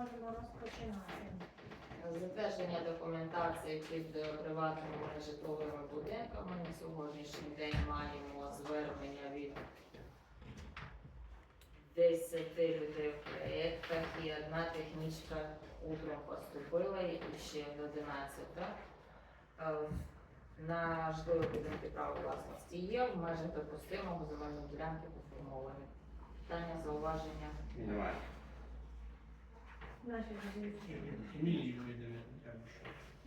можемо розпочинати. Затвердження документації під приватними житловими будинками. На сьогоднішній день маємо звернення від 10 людей в проєктах і одна технічка утром поступила і ще 11. Е, На житлові будинки право власності є, в межах допустимого земельної ділянки поформовані. Питання, зауваження? Немає. Наші. Фамілії що.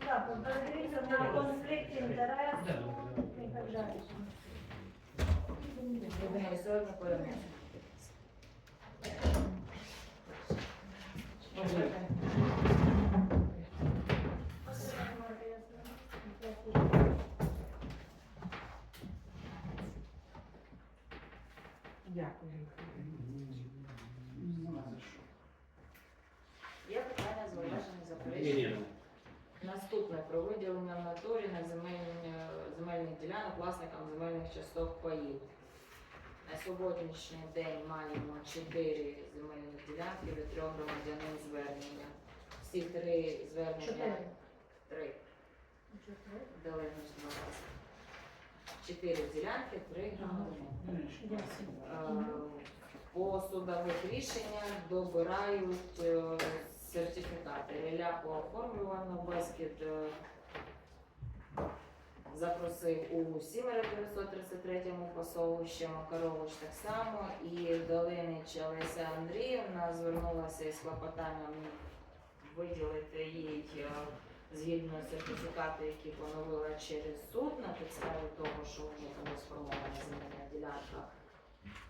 Так, подивіться на конфлікт інтересу і так далі. Сьогодні земельних власникам земельних часток паїв. На сьогоднішній день маємо чотири земельні ділянки від трьох громадянин звернення. Всі три звернення три дали між два рази. Чотири ділянки, три громадянин. Е, по судових рішеннях добирають е, сертифікати. Ілля по оформлюванню Бескід е, запросив у Сімера 933-му посолищі, Макарович так само, і Долинич Олеся Андріївна звернулася із клопотанням виділити їй е, згідно сертифікати, які поновила через суд на підставі того, що вже там сформована земельна ділянка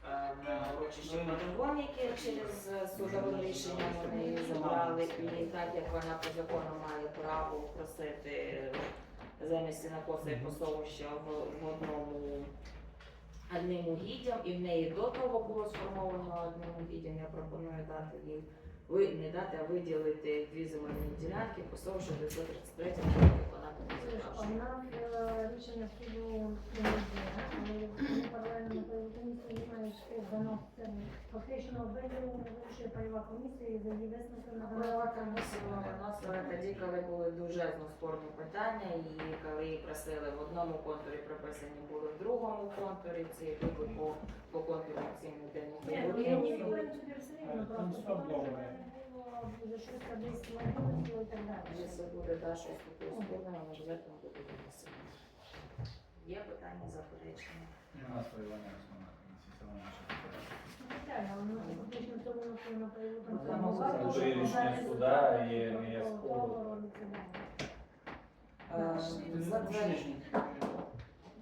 е, на урочищі Подивоніки через е, судове рішення вони її забрали, і так як вона по закону має право просити замість сінокоса і посовища в, в одному одним угіддям, і в неї до того було сформовано одним угіддям, я пропоную дати їй ви не дати, а виділити дві земельні ділянки по совищу 933 року виконати не запрошую. Одна е, рішення суду не йде, але паралельно на пайову комісію не дано це фактично виділення вирішує пайова комісія за її висновком на Голова комісії виносила тоді, коли були дуже спорні питання, і коли її просили в одному контурі прописані були в другому контурі, ці либо по, по контуру ці ніде Ні, ну, були. я не в принципі все рівно просто тому, що було вже щось десь лагідності і так далі. Якщо буде да, щось таке спорне, обов'язково буде винесено. Є питання, заперечення? Нема своєвання основна комісія, це наша попередня. Ну, але воно Ну, комісію. там буває, це рішення суда і не є спору. то робиться далі. Е, затвердження-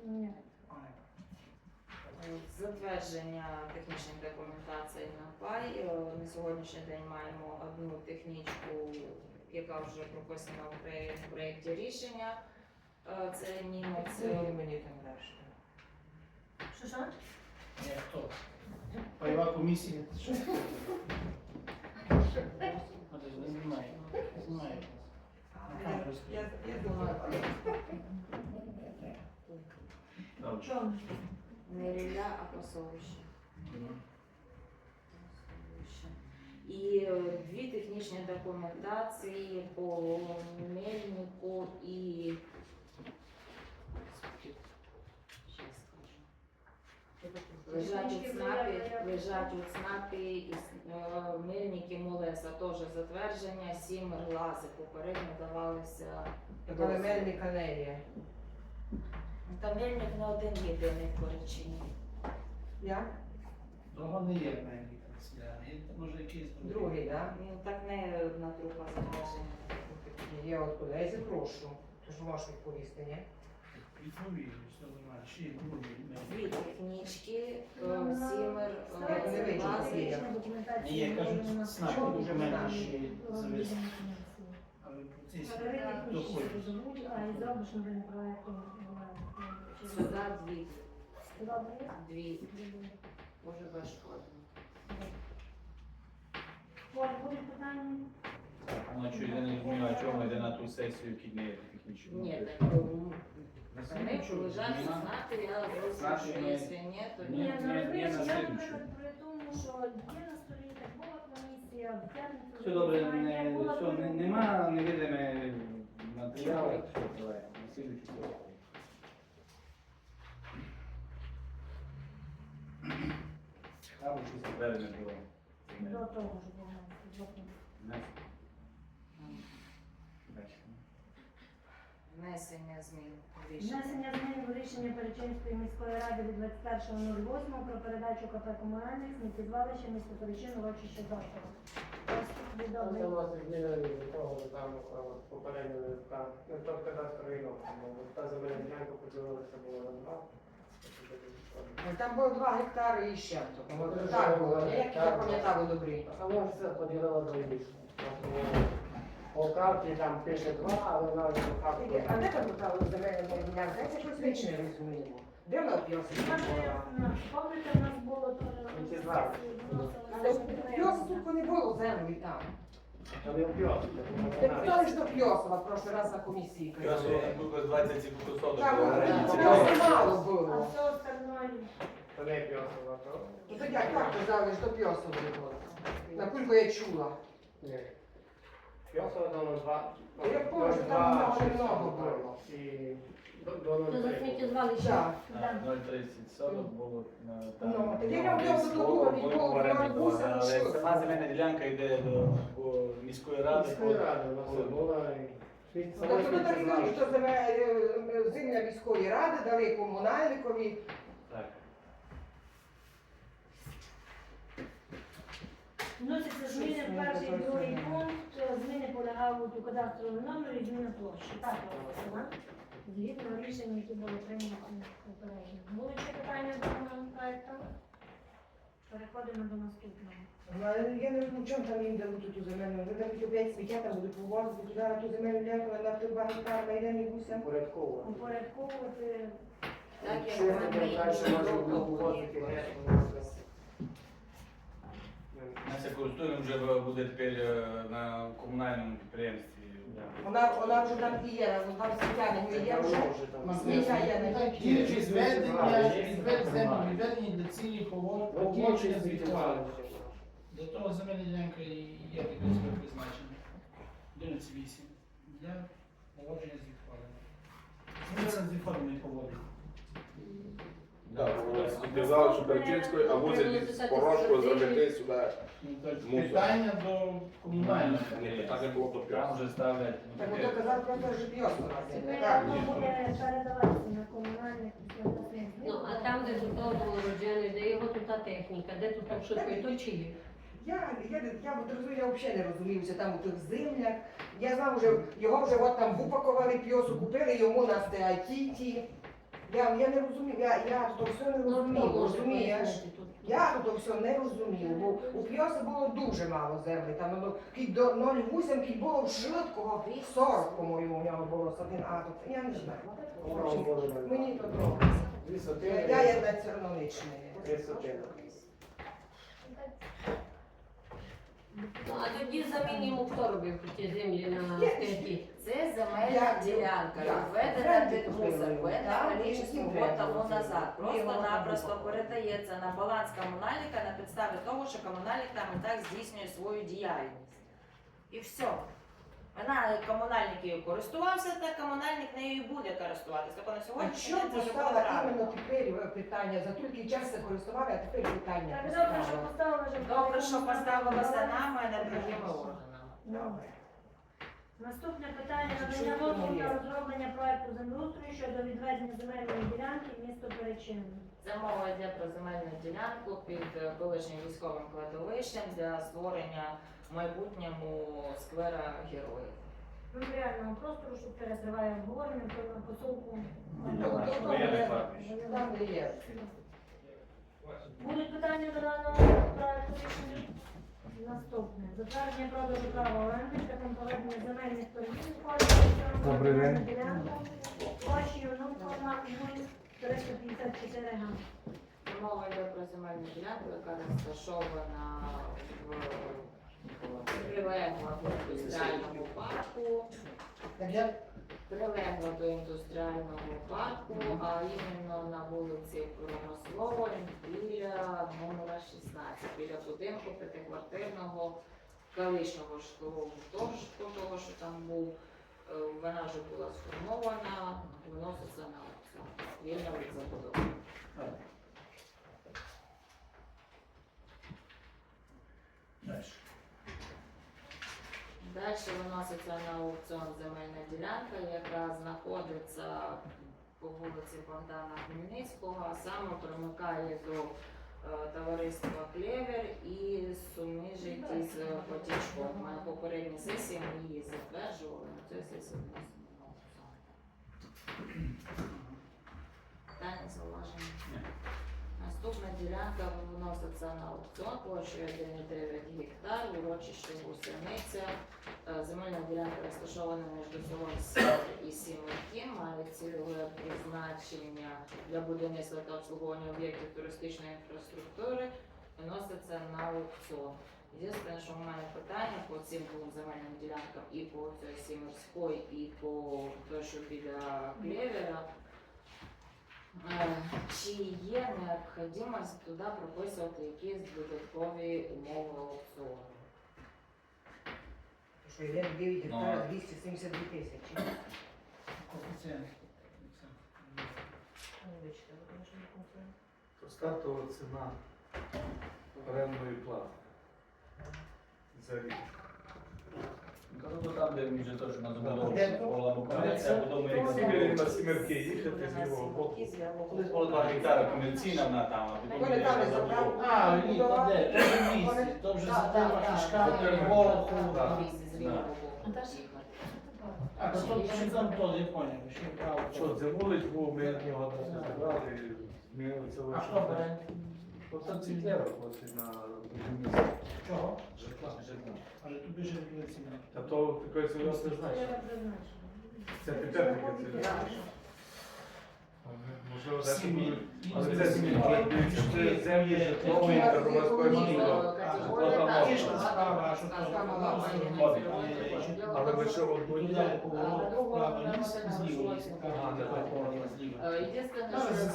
Ні. Затвердження технічних документацій на пай. Е, На сьогоднішній день маємо одну технічку, яка вже прописана в проє- в проєкті рішення. Е, Це німець. Мені там далі. Що що? Ні, хто? Пайова комісія. Знімає. Знімає. Я, думаю, Чому? Не рілля, а пасовище. Пасовище. І е, дві технічні документації по мельнику і Лежать у ЦНАПі, лежать у ЦНАПі і е, мельники Молеса теж затвердження, сім глази попередньо давалися. коли мельника не є. Та мельник не один єдиний в Коричині. Я? Того не є мене Може якийсь Другий, так? Ну так не одна трупа затвердження. Є от куди. Я запрошу. Тож можеш відповісти, ні? Відповідь, що є другий. Дві технічки, Ну, е, сімер, Я не е, є. Ні, я кажу, ЦНАП дуже менші завис. Але в доходить. Сюди дві, дві, може. Оль, будуть? Ну, що я не розумію, а чому йде на ту сесію, які не технічні? Ні, так лежать у ЦНАПі, я розумію, що якщо ні, то Ні. Ні, ну розумієш, я, наприклад, при тому, що є на столі була комісія, в п'ятницю. Все добре, не, ніякого все, не, нема невидиме матеріали, все, давай, на слідуючий сьогодні. Або щось звернення було. До того ж було. до того. Внесення змін в рішення. Внесення змін в рішення Перечинської міської ради від 21.08 про передачу КП комунальних сміттєзвалища місто Перечин урочище завтра. Це у нас зміни до того, що там е, попередньо та не то кадастровий номер, та земельна ділянка поділилася була на два. Там було 2 гектари і ще. Ну, Так було, було, як я так. пам'ятаю добрі. А воно все поділило до більше. По карті там пише два, але вже по А де там була земельна ділянка? Я щось річ не розумію. Де вона п'явся? Пам'ятаєте, нас було теж Сміттєзвалище. Тут не було землі там. Та не. Ти що п'ясова в прошлий раз на комісії Я казали. що, кілька 20 секунд соток. Там було. А все остальное Та не вп'явся, то. Ну тоді як так казали, що п'ясової було? Наскільки я чула. Ні. П'явся давно два. Я помню, що там два, много, шість, много так. було. І до- до То за 0,3. сміттєзвалище. Так. 0,30 було на Ну, тоді я десь вдома було, додому, було відмовив, в оренді я було, буся, але що? сама земельна ділянка йде до до міської ради. Міської ради, вона все була. і Ну, Тобто ви так і що земля, е, земля міської ради дали комунальникові. Так. Вносяться зміни в перший і другий пункт. Зміни полягають у кадастровий номер і зміна площі. Так, Олександр. Згідно рішень, які були прийняті попередньо. Були ще питання до даного проекту? Переходимо до наступного. Ну, але Я не розумію, чому там їм дадуть ту земельну. Ви там опять сміття там будуть повозити туди на ту земельну ділянку на ту два на один і гуся. Порядково. Упорядковувати Так як Якщо вони далі і вивозити геть, нас десь. Ми це користуємо вже буде тепер на комунальному підприємстві. Вона, вона вже там і є, вона там сміття не є вже. Сміття є на Ті відведення, Є. відведення, відведення для цілі поводження Водіючий з відходом. звідти. Того земельна ділянка і є своє призначення. 11.8. Для поводження з відходами. Ми з відходами не поводимо. Так, сказали, що Перечинської, а мусить з Порошкою зробити сюди. Ну, Мусор. Питання до комунального. Ні, питання було до Там п'ятого. вже ставлять. Так от казав, просто вже п'ясо. Тепер воно буде передаватися на комунальних після. Ну, а там, де тут було роджений, де його тут та техніка, де тут обшукує, то чиї? Я, я, я, от розумію, я взагалі не розуміюся там у тих землях. Я знав, вже, його вже от там випакували, п'йосу купили йому на стеатіті. Я, я не розумію, я, я то все не Ну, розумію, розумієш? Я то все не розумію, бо у п'йоса було дуже мало землі. Там воно кіль до 0,8, кіль було швидкого 40, по-моєму, у нього було один атом. Я не знаю. Мені то трохи. Дві Я, я є на церновичний. Три Ну, а тоді замінимо, хто робив ті землі на степі? Це земельна Я- ділянка, я- відведена Френді під купили. мусор, Так, введена і год тому назад. Просто-напросто передається на баланс комунальника на підставі того, що комунальник там і так здійснює свою діяльність. І все. Вона комунальник її користувався, та комунальник нею і буде користуватися. Тобто на А сьогодні що постало іменно тепер е, питання? За тільки час це користували, а тепер питання Так, добре, що поставили вже. Добре, що поставилося нами, а не другими органами. Добре. Наступне питання надання дозволу на розроблення проекту землеустрою щодо відведення земельної ділянки в місто Перечин. Це мова йде про земельну ділянку під е, колишнім військовим кладовищем для створення в майбутньому сквера героїв. Меморіального простору, що перекриває обговорення про посилку. Ну, є. Будуть питання до даного проекту рішення? Наступне. Затвердження продажу права оренди шляхом проведення земельних торгів Добрий день. ділянку площею 0,354 га. Мова йде про земельну ділянку, яка розташована в прилегла до індустріальному парку. Прилегла до індустріального парку, а іменно на вулиці Промислової біля номера 16, біля будинку п'ятиквартирного колишнього житлового тож того, що там був. Е, Вона вже була сформована, виноситься на аукціон. Вільно від забудови. Дальше. Далі виноситься на аукціон земельна ділянка, яка знаходиться по вулиці Богдана Хмельницького, а саме примикає до е, товариства Клевер і суміжить із потічком. На попередній сесії ми її затверджували, на сесії вносимо на аукціон. Питання, зауваження? Наступна ділянка виноситься на аукціон площею 1,9 гектар, урочище Гусениця. Е, Земельна ділянка розташована між селом і Сімерки, має цільове призначення для будівництва та обслуговування об'єктів туристичної інфраструктури, виноситься на аукціон. Єдине, що в мене питання по цим двом земельним ділянкам і по цій Сімерської, і по той, що біля Клевера. Е, Чи є необхідність туди прописувати якісь додаткові умови аукціону? Що йде 9 Ну, гектарів 272 тисячі. Коефіцієнт. То стартова ціна орендної плати. За рік. Ну, там, де він вже теж на забудову була мукація, а як Сім'ї на сімерки їхати з лівого боку. Колись було два гектари комерційна вона там, а потім Вони там не забрали. А, ні, то де? То вже в місті. То вже за тема кишка. Наташа, А, то ще там то, я поняв, ще право. Що, Зимулич був, ми нього забрали, змінили це А хто бере? Там ціклера хватить на місці. Чого? житла. Але тут більше не ціна. Та то такої значення. Треба. Це тепер таке це. Можливо, десь Сім'ї. Але це. Але дивіться, це землі житлової та громадської будівлі. що. Але ми ще одну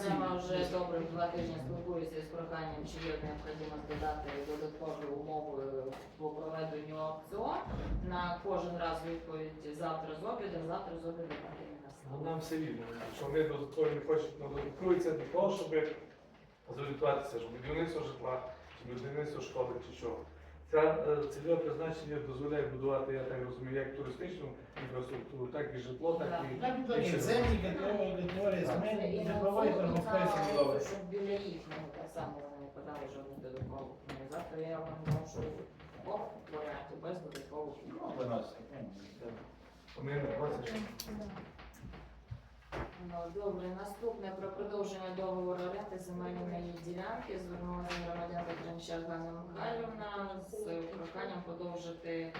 ними вже добре два тижні спілкуюся з проханням, чи є необхідність додати додаткові умови по проведенню аукціону. На кожен раз відповідь завтра з обідом, завтра з Ну, настало. Нам все рівно, що вони додатково не хочуть, ну, додатковується для того, щоб зорієнтуватися, що будівництво житла, чи будівництво школи, чи що. Це цільове призначення дозволяє будувати, я так розумію, як туристичну інфраструктуру, так і житло, так і Так, землі, категорія, категорія І земель, житлової щоб біля їх ну, так само вони подали жодних додаткових. Ну, Завтра я вам можу без додаткових. Ну, виноситься. вони не. Добре, наступне про продовження договору оренди земельної ділянки звернулася громадянка Кремчак Ганна Михайлівна з проханням подовжити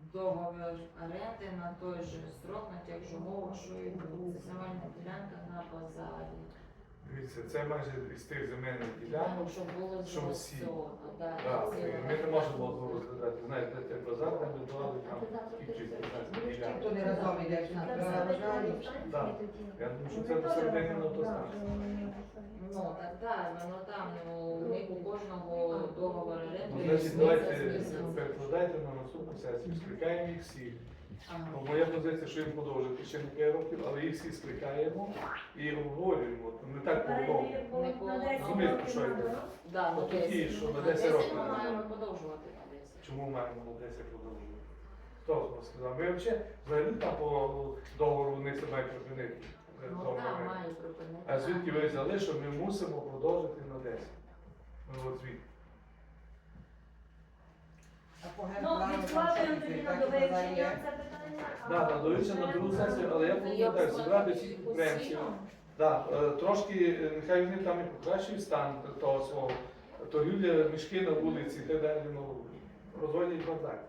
договір оренди на той же срок, на тих же умовах, що і. Земельна ділянка на базарі. Дивіться, це майже із тих земельних Ну, ділянок. Щоб було Що всі. да, Так, і ми не можемо одного розглядати. Знаєте, те базар, там ми давали там кількість 15 ділянок. Не разом чи на базарі. Так. Я думаю, що це до середини на то знає. Ну, так, так, воно там, ну, у них у кожного договор оренди. Ну, Значить, давайте перекладайте на наступну сесію, скликаємо їх всіх. Ага. Ну, Моя позиція, що їм подовжити ще не 5 років, але їх всі скликаємо і обговорюємо. Не так по Розумієте, що кажу? Да, на такі, що на На 10 років. ми маємо подовжувати на 10. Чому маємо на 10 продовжувати? Хто з вас сказав? Ви взагалі взагалі там по договору вони себе мають припинити. Ну так, припинити. А звідки ви взяли, що ми мусимо продовжити на 10? Ну от звідки? Ну, відкладаємо тоді на є. це питання. а Да, на на другу сесію, але я пропоную так, зібрати всіх підприємців. Да, е, трошки е, нехай вони там і покращують стан того свого торгівля, мішки на вулиці і так далі, ну, розводять бардак.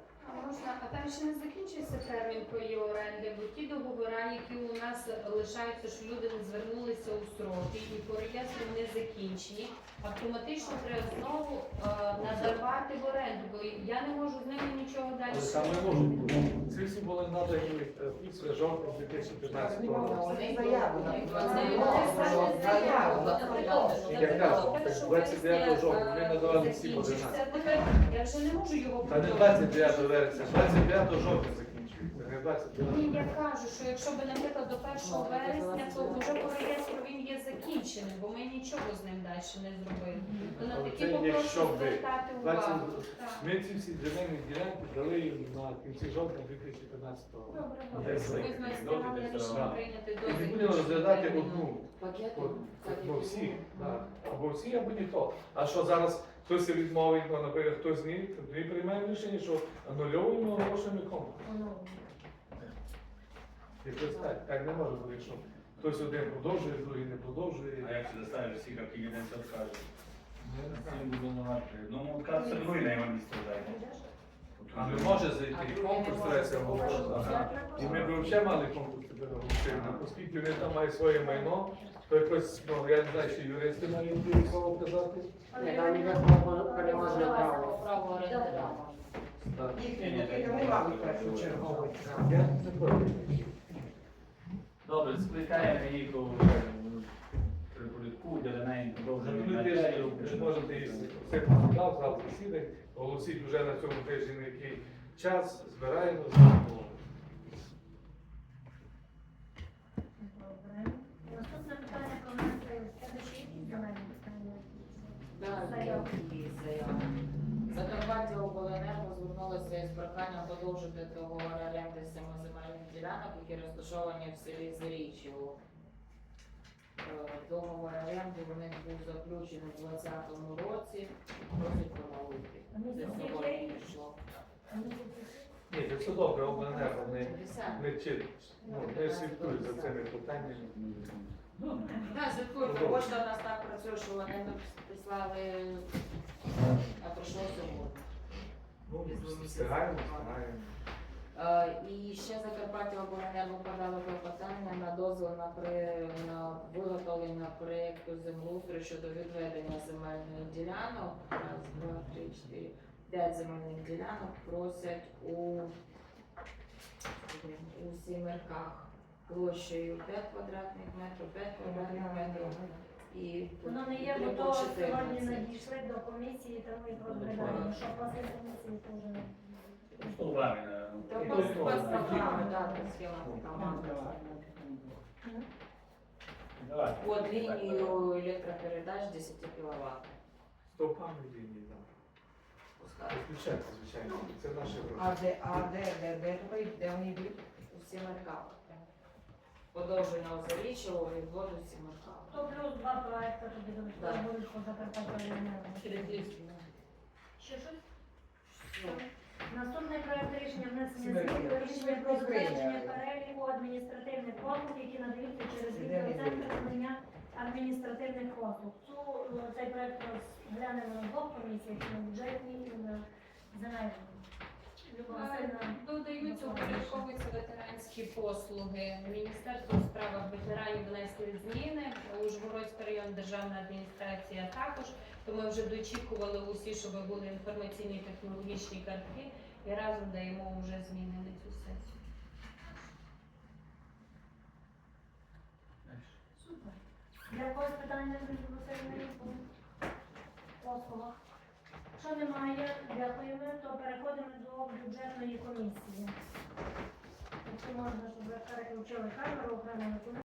А можна, а там ще не закінчується термін тої оренди, бо ті договори, які у нас лишаються, що люди не звернулися у строки і по реєстру не закінчені, автоматично треба знову е, надавати в оренду, бо я не можу з ними нічого далі. Не можуть. Ці всі були надані е, після жовтня 2015 року. Вони заяву написали. Вони Заяву. Я кажу, 29 жовтня ми надавали всі 11. Я вже не можу його Та не 29 вересня, 29 жовтня закінчується, не 29. Ні, я кажу, що якщо б, наприклад, до 1 вересня, то вже по реєстру він є закінченим, бо ми нічого з ним далі не зробили. То на такі попрошу якщо би звертати 20 увагу. Ми ці всі земельні ділянки дали їм на кінці жовтня 2015 року. Добре, добре. Ми звик. з майстрами рішення прийняти до І не будемо розглядати одну, Пакети. або всі, так, або всі, або ніхто. А що зараз хтось відмовить, наприклад, хтось ні, тоді приймаємо рішення, що анульовуємо оголошуємо конкурс. Якось так, так не може бути, що хтось один продовжує, другий не продовжує. А як це заставиш всіх, як один це скаже? Я не знаю. Цим буду. Ну, отказ все одно на його місце зайде. А не може зайти конкурс третя оголошувати. І ми б взагалі мали конкурс тепер оголосити, оскільки вони там мають своє майно, то якось, ну, я не знаю, чи юристи мають друге слово казати. Але Там ви є не право- право- право. право оренди. Так. Я не проти. Добре, скликаємо їх у припорядку, для неї На продовжуємо. тиждень ви можете і все посудав, зал засідань, оголосіть вже на цьому тижні на який час, збираємо, знаємо. Добре. Наступне питання про внесення следуючі які земельні питання. Заява. Закарпаття обленерго звернулося із проханням подовжити договор оренди семи земельних ділянок, які розташовані в селі Заріччєво. Договор оренди у них був заключений у 2020 році, просять поновити. Ну, Це сьогодні пішло. Ні, це все добре, обленерго не, 50. не ну, не слідкують за цими питаннями. Так, слідкуйте, пошта у нас так працює, що вони прислали, а прийшло сьогодні. Ну, встигаємо, встигаємо. Е, І ще Закарпаття обленерго подало клопотання на дозвіл на, при, на виготовлення проєкту землеустрою щодо відведення земельних ділянок. Раз, два, три, чотири, п'ять земельних ділянок просять у, у сімерках площею 5 квадратних метрів, 5 квадратних метрів і Воно не є, бо то сьогодні надійшли до комісії, тому їх розглядаємо. Що після комісії не. По схемам там. Давай. Под лінію електропередач 10 кВт. Стовпами лінії, так. Включайте, звичайно, це наші гроші. А де, а де, де, де, де, де вони йдуть? У Сімерках. Подовження у Заріччєво і воду в Сімерках. То плюс два проекти тобі Так. будуть по Закарпаття Через ліс. Ще щось? Наступний проект рішення внесення змін до рішення про затвердження переліку адміністративних послуг, які надаються через Де відеоцентр надання адміністративних послуг. Цю е, цей проект розглянемо на двох комісіях на бюджетній і на земельній. Люба Васильівна, Додаються, упорядковуються ветеранські послуги. Міністерство у справах ветеранів внесли зміни. Ужгородська районна державна адміністрація також. То ми вже дочікували усі, щоб були інформаційні технологічні картки і разом даємо вже зміни на цю сесію. Супер. Для когось питання Васильівна по послугах? Якщо немає, дякуємо, то переходимо до бюджетної комісії. Якщо можна, щоб переключили камеру окремо на